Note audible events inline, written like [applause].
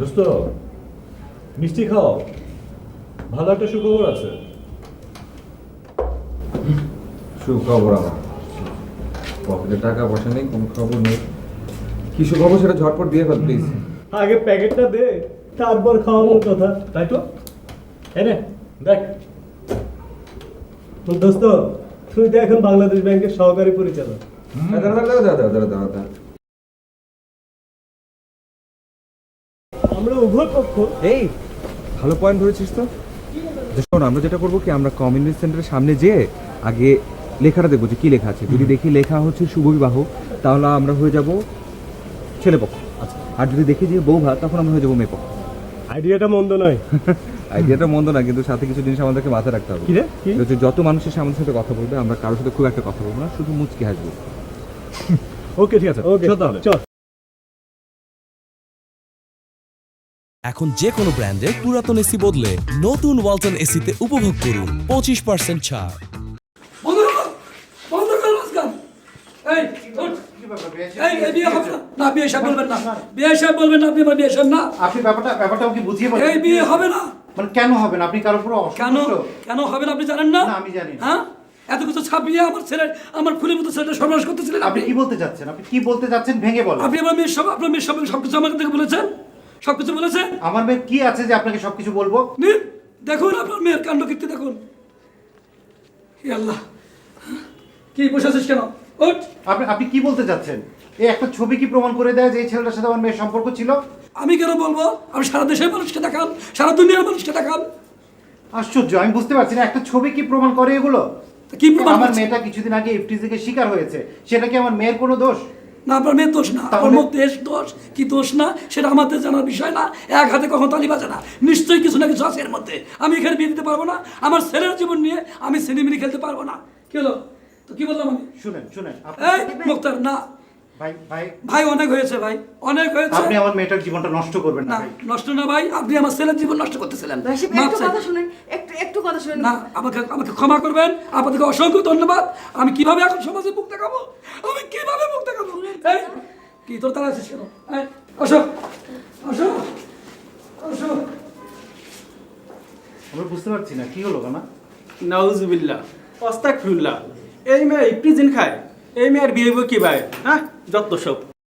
দোস্ত মিষ্টি খাও। ভালো একটা সুখবর আছে। সুখবর আমার। পকেটে টাকা পয়সা নেই কোনো খবর নেই। কি সুখবর সেটা ঝটপট দিয়ে ফেল প্লিজ আগে প্যাকেটটা দে তারপর খাওয়ানোর কথা। তাই তো? এনে দেখ। তো দোস্ত তুই তো এখন বাংলাদেশ ব্যাংকের সহকারী পরিচালক। দাঁড়া দাঁড়া দাঁড়া দাঁড়া দাঁড়া দাঁড়া। উভয় পক্ষ। এই ভালো পয়েন্ট ধরেছিস তো। শোন আমরা যেটা করব কি আমরা কমিউনিটি সেন্টারের সামনে যেয়ে আগে লেখাটা দেখব যে কি লেখা আছে। যদি দেখি লেখা হচ্ছে শুভ বিবাহ তাহলে আমরা হয়ে যাব ছেলে পক্ষ। আচ্ছা আর যদি দেখি যে বউ ভাত তখন আমরা হয়ে যাব মেয়ে পক্ষ। আইডিয়াটা মন্দ নয়। [laughs] আইডিয়াটা মন্দ না কিন্তু সাথে কিছু জিনিস আমাদেরকে মাথায় রাখতে হবে। কি রে? হচ্ছে যত মানুষের সামনে সাথে কথা বলবে আমরা কারোর সাথে খুব একটা কথা বলব না শুধু মুচকি হাসবো। ওকে ঠিক আছে। ওকে চল। এখন যে কোনো ব্র্যান্ডের পুরাতন এসি বদলে নতুন ওয়ালটন এসিতে উপভোগ করুন পঁচিশ পার্সেন্ট ছাড়। আপনি আমার বিয়ে সাহেব না। আপনি ব্যাপারটা ব্যাপারটা আমাকে বুঝিয়ে বলেন। এই বিয়ে হবে না। মানে কেন হবে না? আপনি কারোর কেন? কেন হবে না আপনি জানেন না? না, আমি জানি না। হ্যাঁ? এত কিছু ছাপিয়ে আমার ছেলে আমার ফুলের মতো ছেলেটা সর্বনাশ করতেছিলেন আপনি কি বলতে চাচ্ছেন? আপনি কি বলতে চাচ্ছেন? ভেঙে বলেন। আপনি আমার মেয়ের সব আপনার মেয়ের সব সবকিছু আমার থেকে বলেছেন? সবকিছু বলেছেন আমার মেয়ে কি আছে যে আপনাকে সবকিছু বলব? নিন দেখুন আপনার মেয়ের কাণ্ড কীর্তি দেখুন। হে আল্লাহ কি বসে আছিস কেন? ওঠ। আপনি আপনি কি বলতে চাচ্ছেন? এই একটা ছবি কি প্রমাণ করে দেয় যে এই ছেলেটার সাথে আমার মেয়ের সম্পর্ক ছিল? আমি কেন বলব? আমি সারা দেশের মানুষকে দেখান সারা দুনিয়ার মানুষকে দেখান। আশ্চর্য আমি বুঝতে পারছি না একটা ছবি কি প্রমাণ করে এগুলো? কি প্রমাণ আমার মেয়েটা কিছুদিন আগে এফটিজিকে শিকার হয়েছে সেটা কি আমার মেয়ের কোনো দোষ? না আপনার মেয়ের দোষ না আমার মধ্যে দেশ দোষ কি দোষ না সেটা আমাদের জানার বিষয় না এক হাতে কখন তালি বাজে না। নিশ্চয়ই কিছু না কিছু আছে এর মধ্যে। আমি এখানে বিয়ে দিতে পারব না আমার ছেলের জীবন নিয়ে আমি সিনেমিনি খেলতে পারব না। কি হলো? তো কি বললাম আমি? শুনেন শুনেন এই মুক্তার না। ভাই ভাই। ভাই অনেক হয়েছে ভাই অনেক হয়েছে। আপনি আমার মেয়েটার জীবনটা নষ্ট করবেন না ভাই। নষ্ট না ভাই আপনি আমার ছেলের জীবন নষ্ট করতেছিলেন। একটু কথা শুনেন একটু একটু কথা শুনেন। না আমাকে আমাকে ক্ষমা করবেন আপনাদেরকে অসংখ্য ধন্যবাদ। আমি কীভাবে এখন সমাজে মুখ দেখাবো? আমি কীভাবে মুখ দেখাবো? কি তোর তারা আছিস কেন? আসো আসো আমরা বুঝতে পারছি না কি হলো না নাউজুবিল্লাহ অস্তাকফিরুল্লাহ এই মেয়ে প্রিজেন্ট খায়। এই মেয়ের বিয়ে কি ভাই? হ্যাঁ? যত সব।